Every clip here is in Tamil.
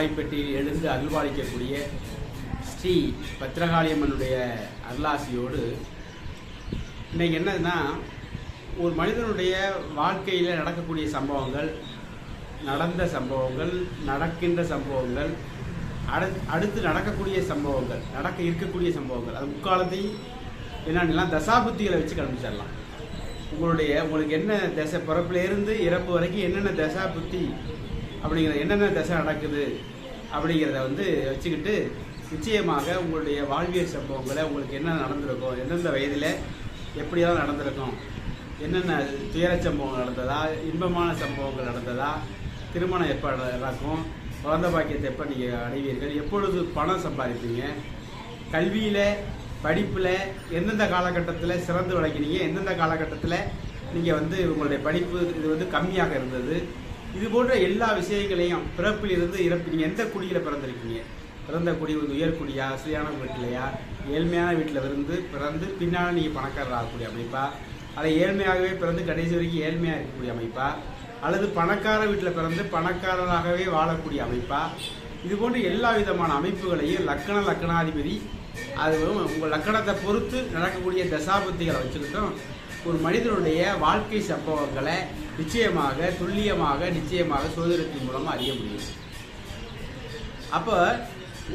எல்லாம் எழுந்து அருள்பாலிக்கக்கூடிய ஸ்ரீ பத்திரகாளியம்மனுடைய அருளாசியோடு இன்றைக்கி என்னதுன்னா ஒரு மனிதனுடைய வாழ்க்கையில் நடக்கக்கூடிய சம்பவங்கள் நடந்த சம்பவங்கள் நடக்கின்ற சம்பவங்கள் அடு அடுத்து நடக்கக்கூடிய சம்பவங்கள் நடக்க இருக்கக்கூடிய சம்பவங்கள் அது முக்காலத்தையும் என்னென்னலாம் தசாபுத்திகளை வச்சு கண்டுபிடிச்சிடலாம். உங்களுடைய உங்களுக்கு என்ன தசை பிறப்பிலேருந்து இறப்பு வரைக்கும் என்னென்ன தசா புத்தி அப்படிங்கிற என்னென்ன தசை நடக்குது அப்படிங்கிறத வந்து வச்சுக்கிட்டு நிச்சயமாக உங்களுடைய வாழ்வியல் சம்பவங்களை உங்களுக்கு என்ன நடந்திருக்கும் எந்தெந்த வயதில் எப்படியெல்லாம் நடந்திருக்கும் என்னென்ன துயர சம்பவங்கள் நடந்ததா இன்பமான சம்பவங்கள் நடந்ததா திருமணம் எப்போ நடக்கும் குழந்த பாக்கியத்தை எப்போ நீங்கள் அடைவீர்கள் எப்பொழுது பணம் சம்பாதிப்பீங்க கல்வியில் படிப்பில் எந்தெந்த காலகட்டத்தில் சிறந்து விளக்கினீங்க எந்தெந்த காலகட்டத்தில் நீங்கள் வந்து உங்களுடைய படிப்பு இது வந்து கம்மியாக இருந்தது இது போன்ற எல்லா விஷயங்களையும் பிறப்பிலிருந்து இறப்பு நீங்கள் எந்த குடியில் பிறந்திருக்கீங்க? பிறந்த குடி வந்து உயர்குடியா வசதியான வீட்டிலையா? ஏழ்மையான வீட்டில் இருந்து பிறந்து பின்னால் நீங்கள் பணக்காரர் ஆகக்கூடிய அமைப்பா? அதை ஏழ்மையாகவே பிறந்து கடைசி வரைக்கும் ஏழ்மையாக இருக்கக்கூடிய அமைப்பா? அல்லது பணக்கார வீட்டில் பிறந்து பணக்காரராகவே வாழக்கூடிய அமைப்பா? இது போன்ற எல்லா விதமான அமைப்புகளையும் லக்கண லக்கணாதிபதி அது உங்கள் லக்கணத்தை பொறுத்து நடக்கக்கூடிய தசாபத்திகளை வச்சுக்கிட்டோம் ஒரு மனிதனுடைய வாழ்க்கை சம்பவங்களை நிச்சயமாக துல்லியமாக நிச்சயமாக சோதனத்தின் மூலமாக அறிய முடியும். அப்போ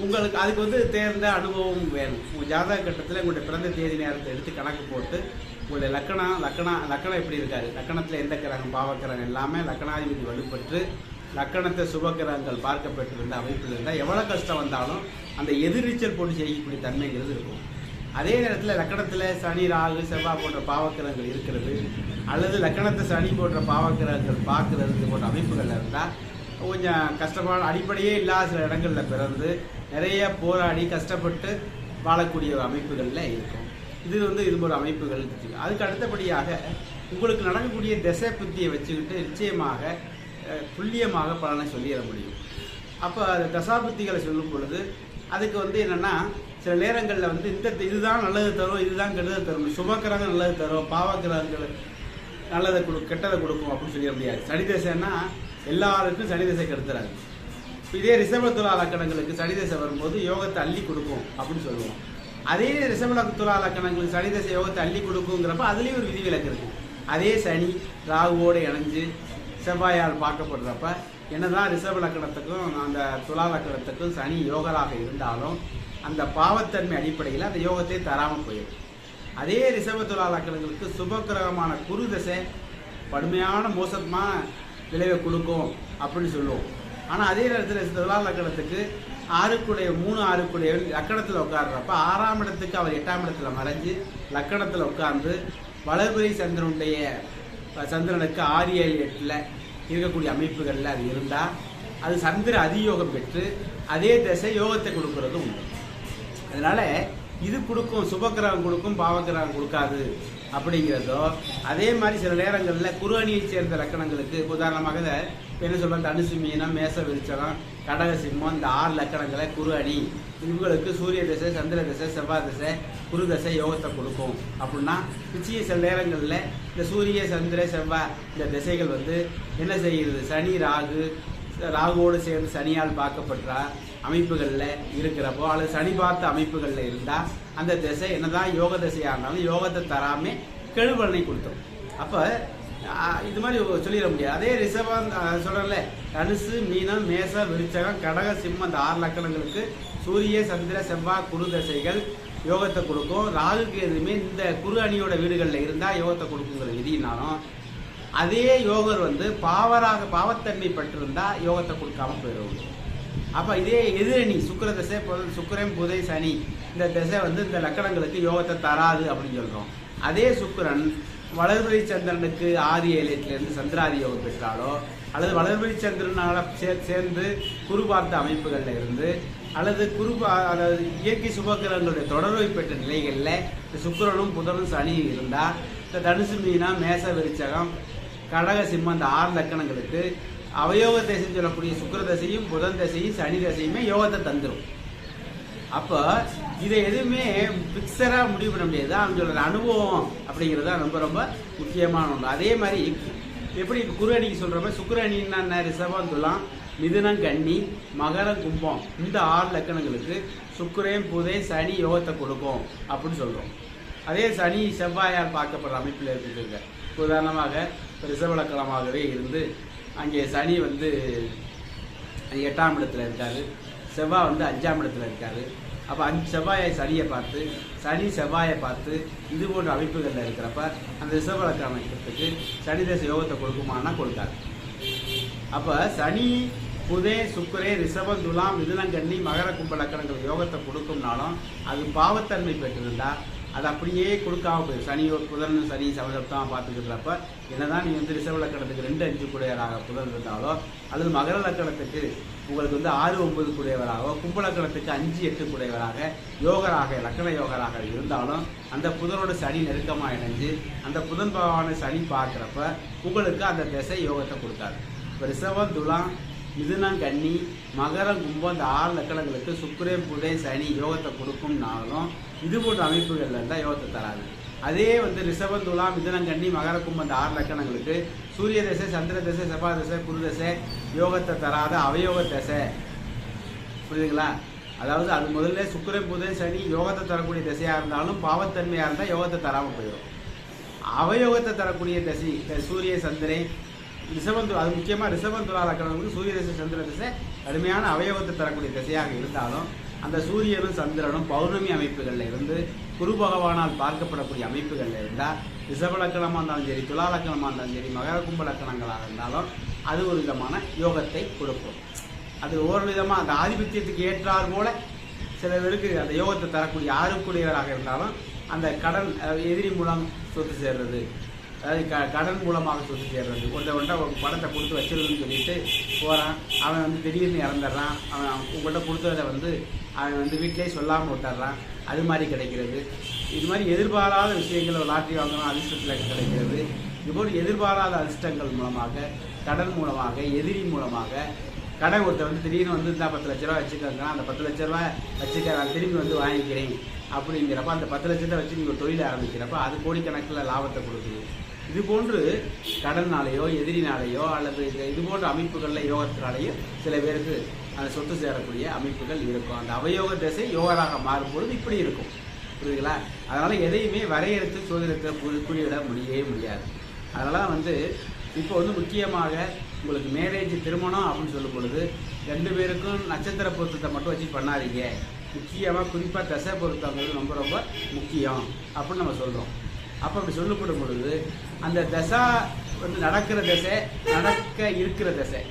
உங்களுக்கு அதுக்கு வந்து தேர்ந்த அனுபவம் வேணும். உங்கள் ஜாதக கட்டத்தில் உங்களுடைய பிறந்த தேதி நேரத்தை எடுத்து கணக்கு போட்டு உங்களுடைய லக்கணம் லக்கணம் லக்கணம் எப்படி இருக்காரு? லக்கணத்தில் எந்த கிரகம் பாவக்கிரகம் எல்லாமே லக்கணாதிபதி வலுப்பெற்று லக்கணத்தை சுபக்கிரகங்கள் பார்க்கப்பட்டிருந்த அமைப்பில் இருந்தால் எவ்வளோ கஷ்டம் வந்தாலும் அந்த எதிர்நீச்சல் போட்டு செய்யக்கூடிய தன்மைங்கிறது இருக்கும். அதே நேரத்தில் லக்கணத்தில் சனி ராகு செவ்வாய் போன்ற பாவக்கிரகங்கள் இருக்கிறது. அல்லது லக்கணத்தை சனி போன்ற பாவக்கிரகங்கள் பார்க்கறது போன்ற அமைப்புகள் இருந்தால் கொஞ்சம் கஷ்டமான அடிப்படையே இல்லாத சில இடங்களில் பிறந்து நிறைய போராடி கஷ்டப்பட்டு வாழக்கூடிய ஒரு அமைப்புகளில் இருக்கும். இது வந்து இது ஒரு அமைப்புகள் அதுக்கு அடுத்தபடியாக உங்களுக்கு நடக்கக்கூடிய திசை புத்தியை வச்சுக்கிட்டு நிச்சயமாக துல்லியமாக பலனை சொல்லிட முடியும். அப்போ அது தசாபுத்திகளை சொல்லும் பொழுது அதுக்கு வந்து என்னென்னா சில நேரங்களில் வந்து இந்த இதுதான் நல்லது தரும் இதுதான் கெட்டதை தரும். சுபக்கிரகம் நல்லது தரும் பாவக்கிரகங்கள் நல்லதை கொடு கெட்டதை கொடுக்கும் அப்படின்னு சொல்லிட முடியாது சனி தசைன்னா எல்லாருக்கும் சனி தசை கெடுத்துறாரு. இதே ரிஷப துலா லக்கணங்களுக்கு சனி தசை வரும்போது யோகத்தை அள்ளி கொடுக்கும் அப்படின்னு சொல்லுவோம். அதே ரிஷப துலா லக்கணங்களுக்கு சனி தசை யோகத்தை அள்ளி கொடுக்குங்கிறப்ப அதுலேயும் ஒரு விதிவிலக்கு இருக்குது அதே சனி ராகுவோடு இணைஞ்சு செவ்வாயால் பார்க்கப்படுறப்ப என்னதான் ரிஷப லக்கணத்துக்கும் அந்த துலா லக்கணத்துக்கும் சனி யோகராக இருந்தாலும் அந்த பாவத்தன்மை அடிப்படையில் அந்த யோகத்தை தராமல் போயிடும். அதே ரிஷப துலா லக்கணங்களுக்கு சுபக்கிரகமான குரு தசை கடுமையான மோசமான விளைவை கொடுக்கும் அப்படின்னு சொல்லுவோம். ஆனால் அதே நேரத்தில் துலா லக்கணத்துக்கு ஆறுக்குடைய மூணு ஆறுக்குடைய லக்கணத்தில் உட்கார்றப்ப ஆறாம் இடத்துக்கு அவர் எட்டாம் இடத்துல மறைஞ்சு லக்கணத்தில் உட்கார்ந்து வளர்புரை சந்திரனுடைய சந்திரனுக்கு ஆறு ஏழு எட்டில் இருக்கக்கூடிய அமைப்புகளில் அது இருந்தால் அது சந்திர அதியோகம் பெற்று அதே திசை யோகத்தை கொடுக்கறதும் உண்டு. அதனால இது கொடுக்கும் சுபக்கிரகம் கொடுக்கும் பாவக்கிரகம் கொடுக்காது அப்படிங்கிறதோ அதே மாதிரி சில நேரங்களில் குரு அணியை சேர்ந்த லக்கணங்களுக்கு உதாரணமாக என்ன சொல்றோம் தனுசு மீனம் மேச விருச்சகம் கடக சிம்மம் இந்த ஆறு லக்கணங்களை குரு அணி இவங்களுக்கு சூரிய திசை சந்திர திசை செவ்வாய் திசை குரு திசை யோகத்தை கொடுக்கும். அப்படின்னா நிச்சய சில நேரங்களில் இந்த சூரிய சந்திர செவ்வாய் இந்த திசைகள் வந்து என்ன செய்கிறது சனி ராகு ராகுவோடு சேர்ந்து சனியால் பார்க்கப்பட்ட அமைப்புகளில் இருக்கிறப்போ அல்லது சனி பார்த்த அமைப்புகளில் இருந்தால் அந்த திசை என்னதான் யோக திசையாக இருந்தாலும் யோகத்தை தராமல் கெடுபலனை கொடுத்துரும். அப்போ இது மாதிரி சொல்லிட முடியாது. அதே ரிஷபம் சொல்கிறேன்ல தனுசு மீனம் மேச விருச்சகம் கடக சிம்மம் அந்த ஆறு லக்கணங்களுக்கு சூரிய சந்திர செவ்வாய் குரு தசைகள் யோகத்தை கொடுக்கும். ராகுக்கு எதுவுமே இந்த குரு அணியோட வீடுகளில் இருந்தால் யோகத்தை கொடுக்குங்கிற விதினாலும் அதே யோகர் வந்து பாவராக பாவத்தன்மை பட்டிருந்தால் யோகத்தை கொடுக்காம போயிடும் அப்போ இதே எதிரணி சுக்கர திசை பொ- சுக்கிரன் புதை சனி. இந்த திசை வந்து இந்த லக்கணங்களுக்கு யோகத்தை தராது அப்படின்னு சொல்கிறோம் அதே சுக்கரன் வளர்பிறை சந்திரனுக்கு ஆதி ஏழியத்திலிருந்து சந்திராதி யோகம் பெற்றாலோ அல்லது வளர்பிறை சந்திரனால் சே- சேர்ந்து குரு பார்த்த அமைப்புகளில் இருந்து அல்லது குரு அதாவது இயற்கை சுபக்கிரகங்களுடைய தொடர்பை பெற்ற நிலைகளில் இந்த சுக்கரனும் புதனும் சனி இருந்தால் இந்த தனுசு மீனா மேச விருச்சகம் கடக சிம்மம் இந்த ஆறு லக்கணங்களுக்கு அவயோக தசைன்னு சொல்லக்கூடிய சுக்கர தசையும் புதன் தசையும் சனி தசையுமே யோகத்தை தந்துடும் அப்போ இதை எதுவுமே பிக்சராக முடிவு பண்ண முடியாது அவன் சொல்கிற அனுபவம் அப்படிங்கிறது தான் ரொம்ப ரொம்ப முக்கியமான ஒன்று. அதே மாதிரி எப்படி குரு அணிக்கு சொல்கிற மாதிரி சுக்கர அணின்னா என்ன? ரிஷபம் துலாம் மிதுனம் கன்னி மகரம் கும்பம். இந்த ஆறு லக்கணங்களுக்கு சுக்கிரன் புதை சனி யோகத்தை கொடுக்கும் அப்படின்னு சொல்கிறோம் அதே சனி செவ்வாயால் பார்க்கப்படுற அமைப்பில் இருக்குதுங்க உதாரணமாக இப்ப ரிஷப லக்கணமாகவே இருந்து அங்கே சனி வந்து எட்டாம் இடத்துல இருக்காரு. செவ்வாய் வந்து அஞ்சாம் இடத்துல இருக்காரு. அப்போ அஞ்சு செவ்வாயை சனியை பார்த்து சனி செவ்வாயை பார்த்து இது போன்ற அமைப்புகளில் இருக்கிறப்ப அந்த ரிஷபலக்க அமைக்கிறதுக்கு சனி தேச யோகத்தை கொடுக்குமானா கொடுக்காது. அப்போ சனி புதே சுக்கரே ரிஷபம் துலாம் மிதுனங்கண்ணி மகர கும்ப லக்கணங்கள் யோகத்தை கொடுக்கும்னாலும் அது பாவத்தன்மை பெற்றிருந்தால் அது அப்படியே கொடுக்காம போயிடும் சனி புதன் சனி சவதப்தான் பார்த்துக்கிறப்ப என்னதான் நீ வந்து ரிசர்வ் லக்கணத்துக்கு ரெண்டு அஞ்சு குடையராக புதன் இருந்தாலோ அல்லது மகர லக்கணத்துக்கு உங்களுக்கு வந்து ஆறு ஒன்பது குடையவராக கும்பலக்கணத்துக்கு அஞ்சு எட்டு குடையவராக யோகராக லக்கண யோகராக இருந்தாலும் அந்த புதனோட சனி நெருக்கமாக இணைஞ்சு அந்த புதன் பகவான சனி பார்க்குறப்ப உங்களுக்கு அந்த திசை யோகத்தை கொடுக்காது. இப்போ ரிசர்வம் துலாம் மிதுனம் கன்னி மகரம் கும்பம் இந்த ஆறு லக்கணங்களுக்கு சுக்கிரன் புதை சனி யோகத்தை கொடுக்கும்னாலும் இது போன்ற அமைப்புகள்ல இருந்தால் யோகத்தை தராது. அதே வந்து ரிஷபம் துலாம் மிதுனம் கன்னி மகர கும்பம் இந்த ஆறு லக்கணங்களுக்கு சூரிய தசை சந்திர தசை செவ்வாய் தசை குரு தசை யோகத்தை தராத அவயோக தசை. புரியுதுங்களா? அதாவது அது முதல்ல சுக்கிரன் புதை சனி யோகத்தை தரக்கூடிய திசையாக இருந்தாலும் பாவத்தன்மையாக இருந்தால் யோகத்தை தராமல் போயிடும். அவயோகத்தை தரக்கூடிய தசை இந்த சூரிய சந்திரன் ரிஷபந்து அது முக்கியமாக ரிஷபந்துலா லக்கணங்களுக்கு சூரிய திசை சந்திர திசை கடுமையான அவயவத்தை தரக்கூடிய திசையாக இருந்தாலும் அந்த சூரியனும் சந்திரனும் பௌர்ணமி அமைப்புகளில் இருந்து குரு பகவானால் பார்க்கப்படக்கூடிய அமைப்புகளில் இருந்தால் ரிஷப லக்கணமாக இருந்தாலும் சரி துலா லக்கணமாக இருந்தாலும் சரி மகர கும்ப லக்கணங்களாக இருந்தாலும் அது ஒரு விதமான யோகத்தை கொடுக்கும். அது ஒவ்வொரு விதமாக அந்த ஆதிபத்தியத்துக்கு ஏற்றார் போல சில பேருக்கு அந்த யோகத்தை தரக்கூடிய ஆறுக்குடையவராக இருந்தாலும் அந்த கடன் எதிரி மூலம் சொத்து சேர்றது அதாவது க கடன் மூலமாக சொல்லி சேர்றது. ஒருத்தவன்ட்ட ஒரு பணத்தை கொடுத்து வச்சிருதுன்னு சொல்லிட்டு போகிறான் அவன் வந்து திடீர்னு இறந்துடுறான். அவன் அவன் உங்கள்கிட்ட கொடுத்ததை வந்து அவன் வந்து வீட்டிலே சொல்லாமல் விட்டுறான் அது மாதிரி கிடைக்கிறது. இது மாதிரி எதிர்பாராத விஷயங்கள் லாட்டரி வாங்கணும் அதிர்ஷ்டத்தில் கிடைக்கிறது. இதுபோல் எதிர்பாராத அதிர்ஷ்டங்கள் மூலமாக கடன் மூலமாக எதிரி மூலமாக கடை ஒருத்தர் வந்து திடீர்னு வந்து இந்த பத்து லட்ச ரூபா வச்சுக்கோங்க அந்த பத்து லட்ச ரூபா வச்சுக்க நான் திரும்பி வந்து வாங்கிக்கிறேன் அப்படிங்கிறப்ப அந்த பத்து லட்சத்தை வச்சு நீங்கள் தொழில் ஆரம்பிக்கிறப்ப அது கோடிக்கணக்கில் லாபத்தை கொடுக்குது. இது போன்று கடனாலேயோ எதிரினாலேயோ அல்லது இது- இது போன்ற அமைப்புகளில் யோகத்தினாலேயோ சில பேருக்கு அந்த சொத்து சேரக்கூடிய அமைப்புகள் இருக்கும். அந்த அவயோக திசை யோகராக மாறும்பொழுது இப்படி இருக்கும். புரியுதுங்களா? அதனால் எதையுமே வரையறுத்து சோதனத்தை குறியிட முடியவே முடியாது. அதனால் வந்து இப்போ வந்து முக்கியமாக உங்களுக்கு மேரேஜ் திருமணம் அப்படின்னு சொல்லும் பொழுது ரெண்டு பேருக்கும் நட்சத்திர பொருத்தத்தை மட்டும் வச்சு பண்ணாதீங்க. முக்கியமாக குறிப்பாக தசை பொருத்தங்கிறது ரொம்ப ரொம்ப முக்கியம் அப்படின்னு நம்ம சொல்கிறோம் அப்போ அப்படி சொல்லப்படும் பொழுது அந்த தசா வந்து நடக்கிற தசை நடக்க இருக்கிற தசை.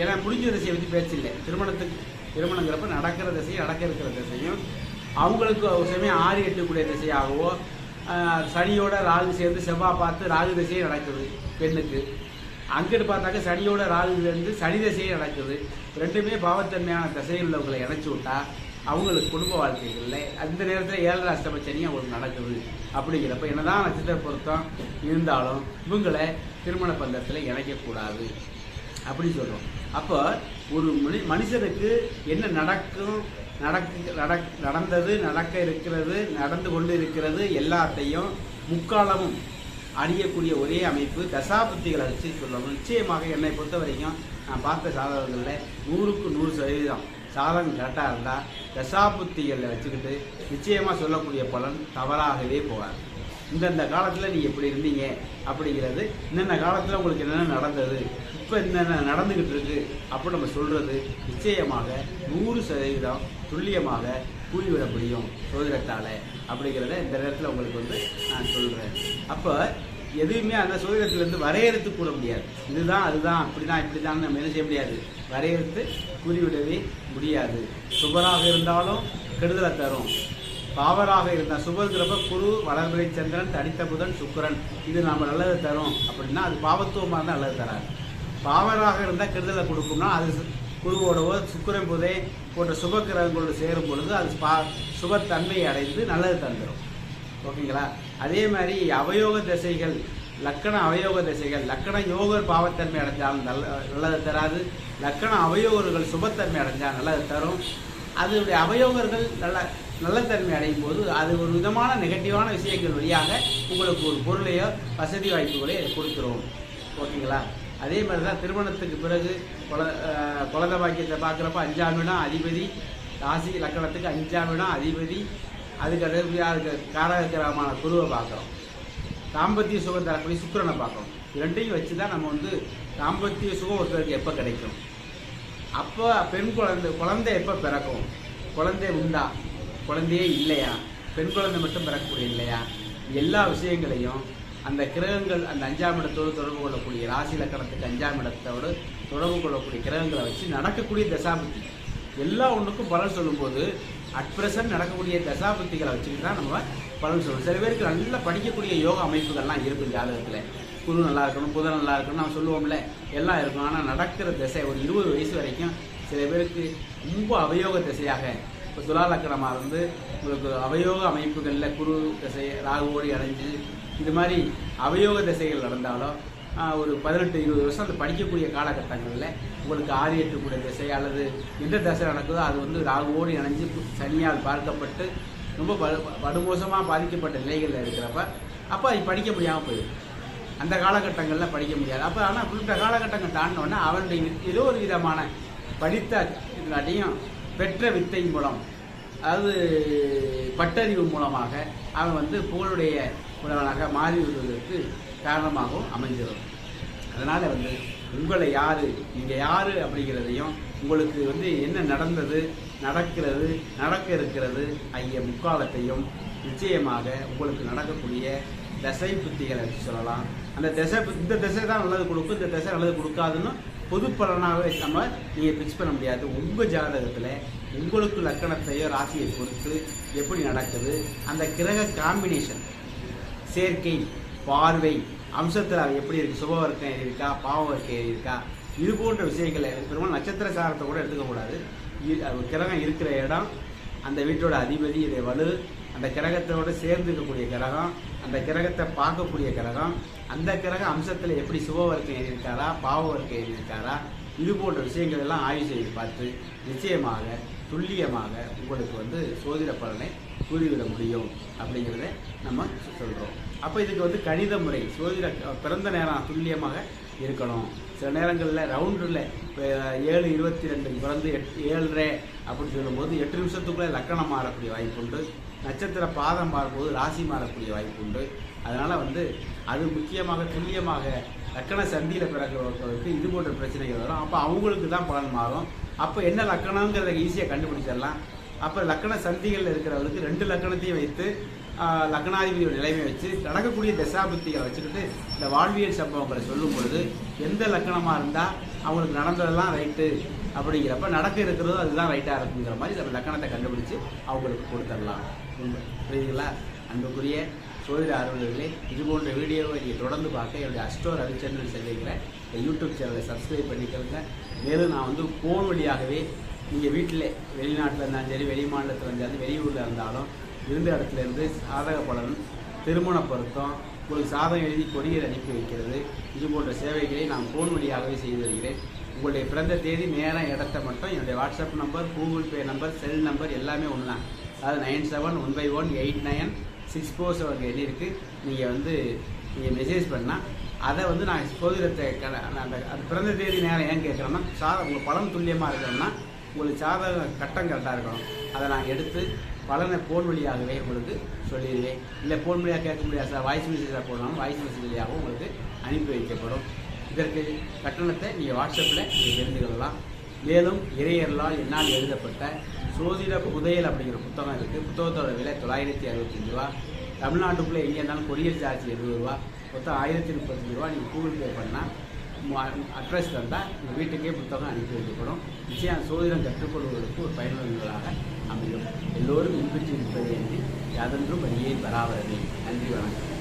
ஏன்னா முடிஞ்ச திசையை பற்றி பேச்சில்லை திருமணத்துக்கு திருமணங்கிறப்ப நடக்கிற தசையும் நடக்க இருக்கிற திசையும் அவங்களுக்கு ஒரு சமயம் ஆறு எட்டக்கூடிய திசையாகவோ சனியோட ராகு சேர்ந்து செவ்வாய் பார்த்து ராகு திசையே நடக்குது பெண்ணுக்கு. அங்கிட்டு பார்த்தாக்க சனியோட ராகுலேருந்து சனி திசையே நடக்குது. ரெண்டுமே பாவத்தன்மையான திசையில் உள்ளவங்களை இணைச்சி விட்டா அவங்களுக்கு குடும்ப வாழ்க்கைகளில் அந்த நேரத்தில் ஏழரை அஷ்டம சனி அவங்களுக்கு நடக்குது. அப்படிங்கிறப்ப என்னதான் நட்சத்திர பொருத்தம் இருந்தாலும் இவங்களை திருமண பந்தத்தில் இணைக்கக்கூடாது. அப்படின்னு சொல்கிறோம் அப்போ ஒரு மனி மனுஷனுக்கு என்ன நடக்கும் நடக்கு நடக் நடந்தது நடக்க இருக்கிறது நடந்து கொண்டு இருக்கிறது எல்லாத்தையும் முக்காலமும் அறியக்கூடிய ஒரே அமைப்பு தசாபுத்திகளை வச்சு சொல்லணும். நிச்சயமாக என்னை பொறுத்த வரைக்கும் நான் பார்த்த சாதகங்களில் நூறுக்கு நூறு சதவீதம். சாதகம் கரெக்டாக இருந்தால் தசாபுத்திகளில் வச்சுக்கிட்டு நிச்சயமாக சொல்லக்கூடிய பலன் தவறாகவே போகாது. இந்தந்த காலத்தில் நீ எப்படி இருந்தீங்க அப்படிங்கிறது இன்னென்ன காலத்தில் உங்களுக்கு என்னென்ன நடந்தது இப்போ என்னென்ன நடந்துக்கிட்டு இருக்கு அப்படி நம்ம சொல்கிறது நிச்சயமாக நூறு சதவீதம் துல்லியமாக கூறிவிட முடியும் சோதிடத்தால். அப்படிங்கிறத இந்த நேரத்தில் உங்களுக்கு வந்து நான் சொல்கிறேன் அப்போ எதுவுமே அந்த சோதிடத்திலேருந்து வரையறுத்து கூட முடியாது. இதுதான் அதுதான் அப்படி தான் இப்படி தான் நம்ம என்ன செய்ய முடியாது? வரையறுத்து கூறிவிடவே முடியாது. சுபராக இருந்தாலும் கெடுதலை தரும். பாவராக இருந்தால் சுபங்கிறப்ப குரு வளர்பிறை சந்திரன் தடித்த புதன் சுக்கரன். இது நம்ம நல்லது தரும். அப்படின்னா அது பாவத்துவமாக இருந்தால் நல்லது தராது. பாவராக இருந்தால் கெடுதலை கொடுக்கும்னா அது சு- குருவோடவோ சுக்கிரன் புதை போன்ற சுப கிரகங்களோடு சேரும் பொழுது அது பா சுபத்தன்மையை அடைந்து நல்லது தந்துடும் ஓகேங்களா? அதே மாதிரி அவயோக திசைகள் லக்கண அவயோக திசைகள் லக்கண யோகர் பாவத்தன்மை அடைஞ்சால் நல்ல நல்லது தராது. லக்கண அவயோகர்கள் சுபத்தன்மை அடைஞ்சால் நல்லது தரும். அதனுடைய அவயோகர்கள் நல்ல நல்லத்தன்மை அடையும் போது அது ஒரு விதமான நெகட்டிவான விஷயங்கள் வழியாக உங்களுக்கு ஒரு பொருளையோ வசதி வாய்ப்புகளையோ கொடுத்துருவோம் ஓகேங்களா? அதே மாதிரி தான் திருமணத்துக்கு பிறகு குல குலத குழந்தை பாக்கியத்தை பார்க்குறப்ப அஞ்சாம் இடம் அதிபதி. ராசி லக்கணத்துக்கு அஞ்சாம் இடம் அதிபதி. அதுக்கு அடுத்தபடியாக அதுக்கு காரகிரகமான குருவை பார்க்குறோம். தாம்பத்திய சுகம் தரக்கூடிய சுக்கரனை பார்க்குறோம். ரெண்டையும் வச்சு தான் நம்ம வந்து தாம்பத்திய சுகம் ஒருத்தருக்கு எப்போ கிடைக்கும்? அப்போ பெண் குழந்தை குழந்தை எப்போ பிறக்கும்? குழந்தை உண்டா? குழந்தையே இல்லையா? பெண் குழந்தை மட்டும் பிறக்கக்கூடிய இல்லையா? எல்லா விஷயங்களையும் அந்த கிரகங்கள் அந்த அஞ்சாம் இடத்தோடு தொடர்பு கொள்ளக்கூடிய ராசி லக்கணத்துக்கு அஞ்சாம் இடத்தோடு தொடர்பு கொள்ளக்கூடிய கிரகங்களை வச்சு நடக்கக்கூடிய தசாபுத்தி. எல்லா ஒன்றுக்கும் பலன் சொல்லும்போது அட் ப்ரெசன்ட் நடக்கக்கூடிய தசாபக்திகளை வச்சுக்கிட்டு தான் நம்ம பலன் சொல்லணும் சில பேருக்கு நல்லா படிக்கக்கூடிய யோகா அமைப்புகள்லாம் இருக்கும் ஜாதகத்தில் குரு நல்லா இருக்கணும் புதன் நல்லா இருக்கணும் நம்ம சொல்லுவோம்ல. எல்லாம் இருக்கும். ஆனால் நடக்கிற திசை ஒரு இருபது வயசு வரைக்கும் சில பேருக்கு ரொம்ப அவயோக திசையாக இப்போ துலாலக்கணமாக இருந்து உங்களுக்கு அவயோக அமைப்புகளில் குரு திசை ராகுவோடி அடைஞ்சு இது மாதிரி அவயோக திசைகள் நடந்தாலும் ஒரு பதினெட்டு இருபது வருஷம் அந்த படிக்கக்கூடிய காலகட்டங்களில் உங்களுக்கு ஆறு எட்டுக்கூடிய திசை அல்லது எந்த திசை நடக்குதோ அது வந்து ராகுவோடு இணைஞ்சு சனியால் பார்க்கப்பட்டு ரொம்ப படுமோசமாக பாதிக்கப்பட்ட நிலைகளில் இருக்கிறப்ப அப்போ அது படிக்க முடியாமல் போயிடும் அந்த காலகட்டங்களில் படிக்க முடியாது. அப்போ ஆனால் குறிப்பிட்ட காலகட்டங்கள் தாண்டினோடனே அவனுடைய வித்- ஏதோ ஒரு விதமான படித்த இல்லாட்டியும் பெற்ற வித்தை மூலம் அதாவது பட்டறிவு மூலமாக அவன் வந்து புகழுடைய உள்ளவனாக மாறி வருவதற்கு காரணமாகவும் அமைஞ்சிடும் அதனால் வந்து உங்களை யார் நீங்கள் யார் அப்படிங்கிறதையும் உங்களுக்கு வந்து என்ன நடந்தது நடக்கிறது நடக்க இருக்கிறது ஐய முக்காலத்தையும் நிச்சயமாக உங்களுக்கு நடக்கக்கூடிய தசை புத்திகளை வச்சு சொல்லலாம். அந்த திசை இந்த திசை தான் நல்லது கொடுக்கும் இந்த திசை நல்லது கொடுக்காதுன்னு பொது பலனாகவே நம்ம நீங்கள் ஃபிக்ஸ் பண்ண முடியாது. உங்கள் ஜாதகத்தில் உங்களுக்கு லக்கணத்தையோ ராசியை பொறுத்து எப்படி நடக்குது அந்த கிரக காம்பினேஷன் சேர்க்கை பார்வை அம்சத்தில் அது எப்படி இருக்குது சுப வர்க்கம் ஏறி இருக்கா பாவ வர்க்கம் ஏறி இருக்கா இது போன்ற விஷயங்களை பெரும்பாலும் நட்சத்திர சாரத்தை கூட எடுத்துக்கக்கூடாது கிரகம் இருக்கிற இடம் அந்த வீட்டோட அதிபதி இதை வலு அந்த கிரகத்தோடு சேர்ந்துக்கக்கூடிய கிரகம் அந்த கிரகத்தை பார்க்கக்கூடிய கிரகம் அந்த கிரக அம்சத்தில் எப்படி சுப வர்க்கம் ஏறி இருக்காரா பாவ வர்க்கம் ஏறி இது போன்ற விஷயங்கள் எல்லாம் ஆய்வு செய்து பார்த்து நிச்சயமாக துல்லியமாக உங்களுக்கு வந்து சோதிட பலனை கூறிவிட முடியும் அப்படிங்கிறத நம்ம சொல்கிறோம் அப்போ இதுக்கு வந்து கணித முறை சோதிட பிறந்த நேரம் துல்லியமாக இருக்கணும். சில நேரங்களில் ரவுண்டில் இப்போ ஏழு இருபத்தி ரெண்டுக்கு பிறந்து எட் ஏழரை அப்படின்னு சொல்லும்போது எட்டு நிமிஷத்துக்குள்ளே லக்கணம் மாறக்கூடிய வாய்ப்புண்டு நட்சத்திர பாதம் மாறும்போது ராசி மாறக்கூடிய வாய்ப்புண்டு அதனால் வந்து அது முக்கியமாக துல்லியமாக லக்கண சந்தியில் பிறக்கிறவர்களுக்கு இது போன்ற பிரச்சனைகள் வரும். அப்போ அவங்களுக்கு தான் பலன் மாறும். அப்போ என்ன லக்கணங்கிறத ஈஸியாக கண்டுபிடிச்சிடலாம். அப்போ லக்கண சந்திகளில் இருக்கிறவங்களுக்கு ரெண்டு லக்கணத்தையும் வைத்து லக்னாதிபதியோட நிலைமை வச்சு நடக்கக்கூடிய தசாபுத்திகளை வச்சுக்கிட்டு இந்த வாழ்வியல் சம்பவங்களை சொல்லும் பொழுது எந்த லக்கணமாக இருந்தால் அவங்களுக்கு நடந்ததெல்லாம் ரைட்டு அப்படிங்கிறப்ப நடக்க இருக்கிறதோ அதுதான் ரைட்டாக இருக்குங்கிற மாதிரி நம்ம லக்கணத்தை கண்டுபிடிச்சு அவங்களுக்கு கொடுத்துடலாம். புரியுதுங்களா? அன்புக்குரிய சோதிட ஆர்வலர்களே இது போன்ற வீடியோவை நீங்கள் தொடர்ந்து பார்க்க என்னுடைய அஸ்டோ ரவிச்சந்திரன் செல்லுங்கிற இந்த யூடியூப் சேனலை சப்ஸ்கிரைப் பண்ணிக்கோங்க. மேலும் நான் வந்து ஃபோன் வழியாகவே நீங்கள் வீட்டில் வெளிநாட்டில் இருந்தாலும் சரி வெளி மாநிலத்தில் இருந்தாலும் வெளியூரில் இருந்தாலும் இருந்த இடத்துல இருந்து சாதக பலன் திருமண பொருத்தம் உங்களுக்கு சாதகம் எழுதி கொரியர் அனுப்பி வைக்கிறது இது போன்ற சேவைகளை நான் ஃபோன் வழியாகவே செய்து வருகிறேன். உங்களுடைய பிறந்த தேதி நேரம் இடத்த மட்டும் என்னுடைய WhatsApp number Google Pay number cell number எல்லாமே ஒன்று தான் அதாவது nine seven one by one eight nine six four seven எழுதியிருக்கு நீங்கள் வந்து நீங்கள் மெசேஜ் பண்ணால் அதை வந்து நான் சோதிடத்தை க- அந்த அது பிறந்த தேதி நேரம் ஏன் கேட்குறேன்னா சாதம் உங்கள் பலன் துல்லியமாக இருக்கிறோம்னா உங்களுக்கு சாதக கட்டம் கரெக்டாக இருக்கணும். அதை நான் எடுத்து பலனை ஃபோன் வழியாகவே உங்களுக்கு சொல்லிடுவேன். இல்லை ஃபோன் வழியாக கேட்க முடியாது சார். வாய்ஸ் மெசேஜாக போடணும் வாய்ஸ் மெசேஜ் வழியாகவும் உங்களுக்கு அனுப்பி வைக்கப்படும். இதற்கு கட்டணத்தை நீங்கள் வாட்ஸ்அப்பில் நீங்கள் தெரிந்து கொள்ளலாம். மேலும் இறையர்களால் என்னால் எழுதப்பட்ட சோதிட புதையல் அப்படிங்கிற புத்தகம் இருக்குது புத்தகத்தோட விலை தொள்ளாயிரத்தி அறுபத்தஞ்சு ரூபா. தமிழ்நாட்டுக்குள்ளே எங்கே இருந்தாலும் கொரியர் சார்ஜ் எழுபது ரூபா. மொத்தம் ஆயிரத்தி முப்பத்தஞ்சு ரூபா நீங்கள் கூகுள் பே பண்ணால் அட்ரஸ் தந்தால் உங்கள் வீட்டுக்கே புத்தகம் அனுப்பி வைக்கப்படும். நிச்சயம் சோதிடம் கற்றுக்கொள்வதற்கு ஒரு பயனுள்ளதாக அமையும். எல்லோரும் இன்பற்றி இருப்பதை என்று யாதென்றும் வழியை பராவரவே நன்றி வணக்கம்.